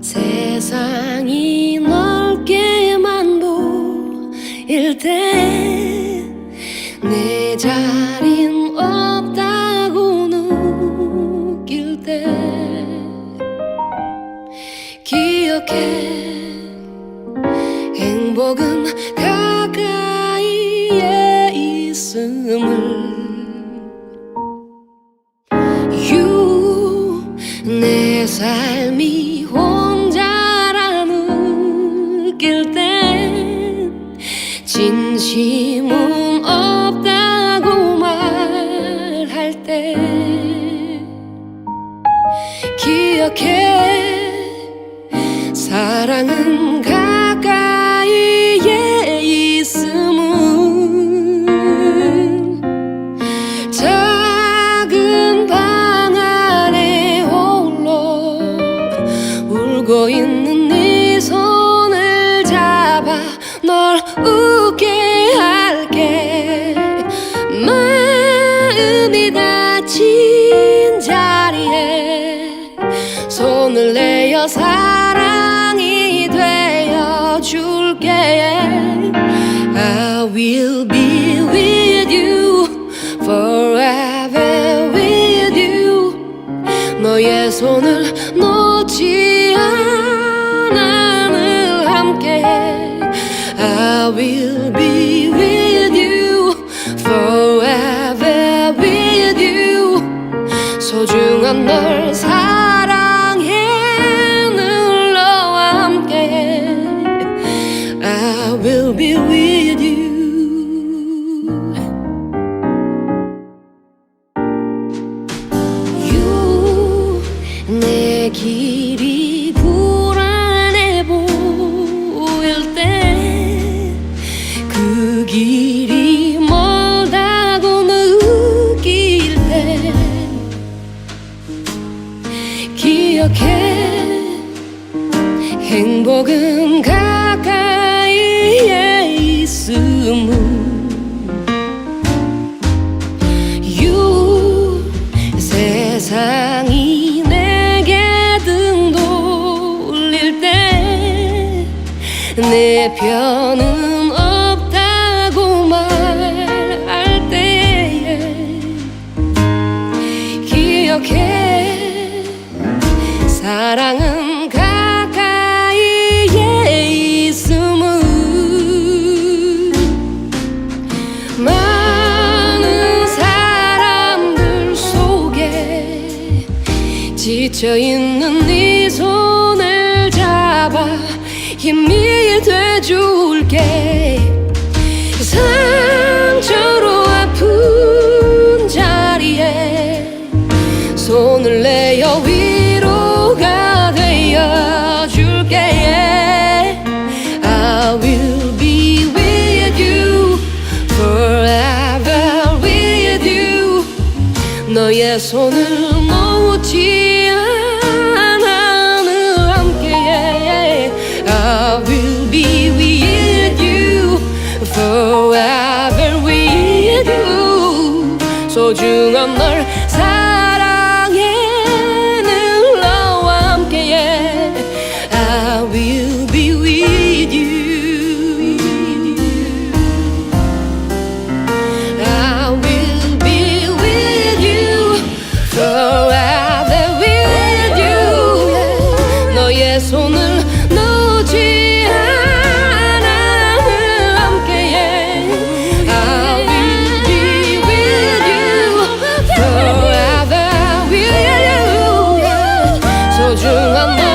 세상이 넓게만 보일 때 내 자린 없다고 느낄 때 기억해 행복은 삶이 혼자라 느낄 땐 진심은 없다고 말할 때 기억해. 사랑은 있는 네 손을 잡아 널 웃게 할게. 마음이 다친 자리에 손을 내어 사랑이 되어 줄게. I will be with you forever with you. 너의 손을 놓지 않아 will be with you forever with you 소중한 널 사랑해 늘 너와 함께 I will be with you You 내길 길이 멀다고 느낄 때 기억해. 행복은 가까이에 있음을 You 세상이 내게 등 돌릴 때 내 편은 기억해 사랑은 가까이에 있음을 많은 사람들 속에 지쳐있는 네 손을 잡아 힘이 너의 손을 놓지 않아 늘 함께 I will be with you forever with you 소중한 널 소중한